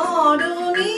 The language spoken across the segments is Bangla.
Oh, do me.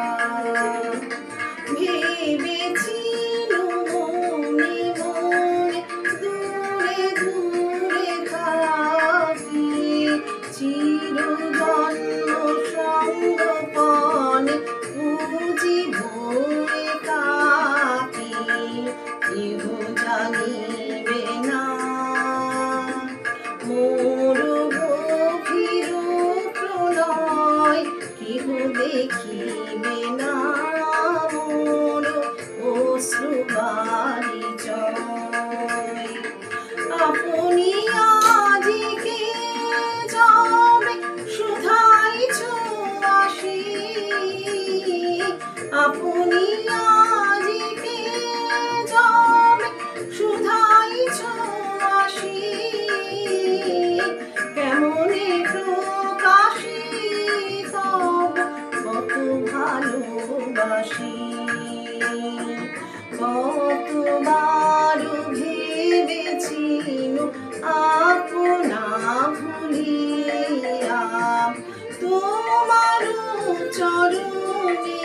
দেখিবে না মোর অশ্রুবারি জয়। আপনি কতবার ভেবেছিল আপনা ভুলিয়া। তোমার চরণে